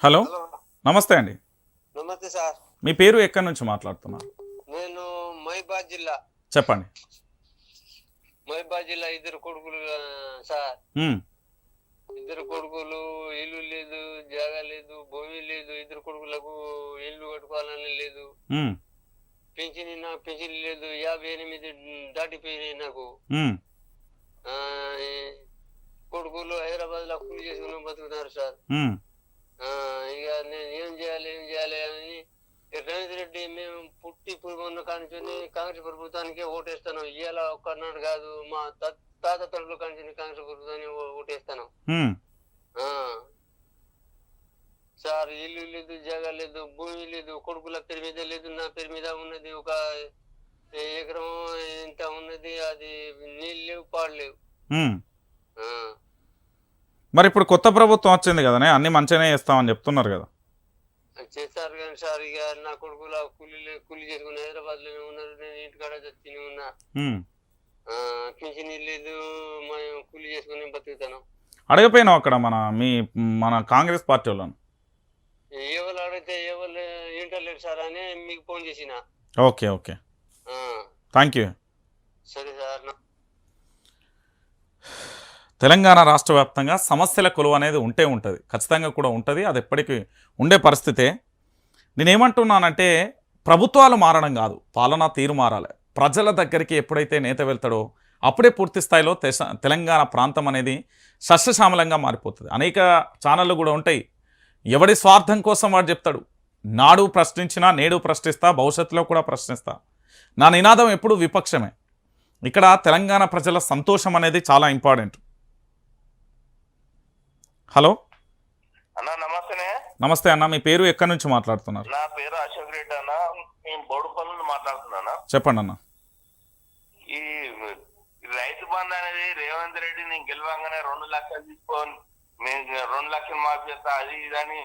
Hello. నమస్తే అండి. నమస్తే సార్. మీ పేరు ఎక్కడి నుంచి మాట్లాడుతున్నారు నేను మైబాద్ జిల్లా. చెప్పండి. మైబాద్ జిల్లా ఇద్దరు కొడుకులు సార్. ఇద్దరు కొడుకులు ఇల్లు లేదు జాగా లేదు భూమి లేదు ఇద్దరు కొడుకులకు ఇల్లు కట్టుకోవాలని లేదు. ఉమ్, పెన్షన్ నా పెన్షన్ లేదు యాభై ఎనిమిది దాటిపోయినాయి నాకు. కొడుకులు హైదరాబాద్లో కూలి చేసుకుని బతుకుతున్నారు సార్. ఇక నేను ఏం చేయాలి ఏం చేయాలి అని రేవంత్ రెడ్డి మేము పుట్టి పురుగున్న కానించుని కాంగ్రెస్ ప్రభుత్వానికి ఓటేస్తాను ఇవాళ ఒక్కనాడు కాదు మా తాత తరపుల కానించుని కాంగ్రెస్ ప్రభుత్వాన్ని ఓటేస్తాను. సార్ ఇల్లు లేదు జాగా లేదు భూమి లేదు కొడుకుల పేరు మీద లేదు నా పేరు మీద ఉన్నది ఒక ఎకరం ఇంత ఉన్నది అది నీళ్ళు లేవు పాడు లేవు ఉమ్. ఆ. మరి ఇప్పుడు కొత్త ప్రభుత్వం వచ్చింది కదనే అన్ని మంచిగానే చేస్తామని చెప్తున్నారు కదా. చేస్తారు కానీ సార్ ఇక నా కొడుకుల కూలి కూలి చేసుకుని హైదరాబాద్లోనే ఉన్నారు నేను ఇంటికాడ తిని ఉన్నా. పింఛన్ లేదు మేము కూలి చేసుకుని బతుకుతాను. అడగపోయినావు అక్కడ మన మీ మన కాంగ్రెస్ పార్టీ వాళ్ళని? ఎవరు అడిగితే ఎవరు ఇంటర్లేరు సార్ అని మీకు ఫోన్ చేసిన. Okay okay. థ్యాంక్ యూ సరే సార్ తెలంగాణ రాష్ట్ర వ్యాప్తంగా సమస్యల కొలువు అనేది ఉంటే ఉంటుంది. ఖచ్చితంగా కూడా ఉంటుంది. అది ఎప్పటికీ ఉండే పరిస్థితే. నేనేమంటున్నానంటే ప్రభుత్వాలు మారడం కాదు. పాలనా తీరు మారాలి. ప్రజల దగ్గరికి ఎప్పుడైతే నేత వెళ్తాడో అప్పుడే పూర్తి స్థాయిలో తెలంగాణ ప్రాంతం అనేది సస్యశ్యామలంగా మారిపోతుంది. అనేక ఛానళ్ళు కూడా ఉంటాయి. ఎవడి స్వార్థం కోసం వాడు చెప్తాడు. నాడు ప్రశ్నించినా నేడు ప్రశ్నిస్తా భవిష్యత్తులో కూడా ప్రశ్నిస్తా. నా నినాదం ఎప్పుడు విపక్షమే. ఇక్కడ తెలంగాణ ప్రజల సంతోషం అనేది చాలా ఇంపార్టెంట్. హలో? అన్న నమస్తేనే. నమస్తే అన్న మీ పేరు ఎక్కడి నుంచి మాట్లాడుతున్నారు? నా పేరు అశోక్ రెడ్డి అన్న నేను బోడుపల్లి నుండి మాట్లాడుతున్నాను చెప్పండి అన్న. ఈ రైతు బంధు అనేది రేవంత్ రెడ్డి నేను గెలవంగానే రెండు లక్షలు తీసుకొని నేను రెండు లక్షలు మాఫీ చేస్తా అది ఇదని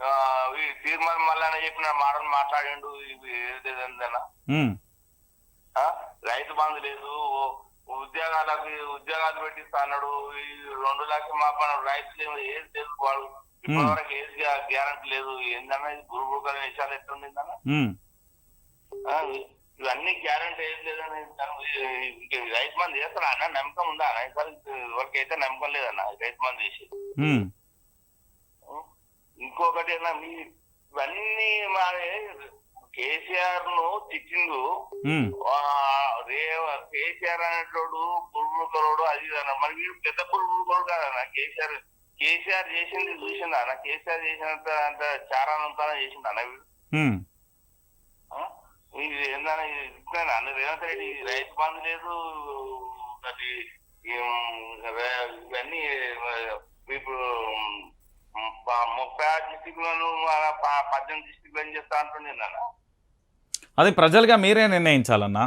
ఆ, ఈ తీర్మానం మళ్ళీ చెప్పిన మాటలు మాట్లాడిండు? రైతు బంధు లేదు ఓ- ఉద్యోగాలకు ఉద్యోగాలు పెట్టిస్తా అన్నాడు. ఈ రెండు లక్షలు మాపన రైతులు ఏమో లేదు వాడు. ఇప్పటివరకు ఏది గ్యారంటీ లేదు. ఏందన్నా ఇది గురుగురు విషయాలు ఆ, ఇవన్నీ గ్యారంటీ ఏం లేదని రైతు మంది చేస్తారా అన్న? నమ్మకం ఉందా అన్న? ఈసారి ఎవరికి అయితే నమ్మకం లేదన్న. రైతు మంది చేసి. ఇంకొకటి అన్న మీ ఇవన్నీ మరి కేసీఆర్ను తిట్టిండు కేసీఆర్ అనేటోడు పురుగుకరోడు అది అన్న. మరి వీడు పెద్ద పురుగుకరోడు కాదన్న కేసీఆర్ కేసీఆర్ చేసింది చూసిందా అన్న. కేసీఆర్ చేసినంత అంత చారానంతా చేసింది అన్న వీడు? ఇది ఏందన్నా ఇది అన్న రేవంత్ రెడ్డి రైతు బంధు లేదు అది ఇవన్నీ ఇప్పుడు ముప్పై ఆరు డిస్టిక్లను పద్దెనిమిది డిస్టిక్లు ఏం చేస్తా అంటుండే అన్న? అది ప్రజలుగా మీరే నిర్ణయించాలన్నా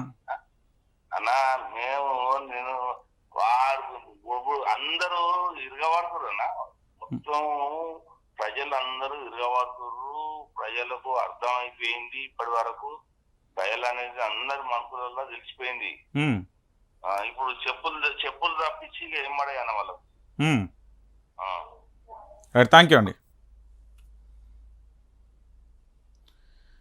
అన్న మేము నేను వాడు ఇప్పుడు అందరూ అన్న మొత్తం ప్రజలు అందరూ ఇరగబడుతున్నారు ప్రజలకు అర్థం అయిపోయింది ఇప్పటి వరకు. ప్రజలు అనేది అందరి మనసులలో తెలిసిపోయింది. ఇప్పుడు చెప్పులు చెప్పులు తప్పించి ఏం పడాయి అన్న వాళ్ళకు థ్యాంక్ యూ అండి.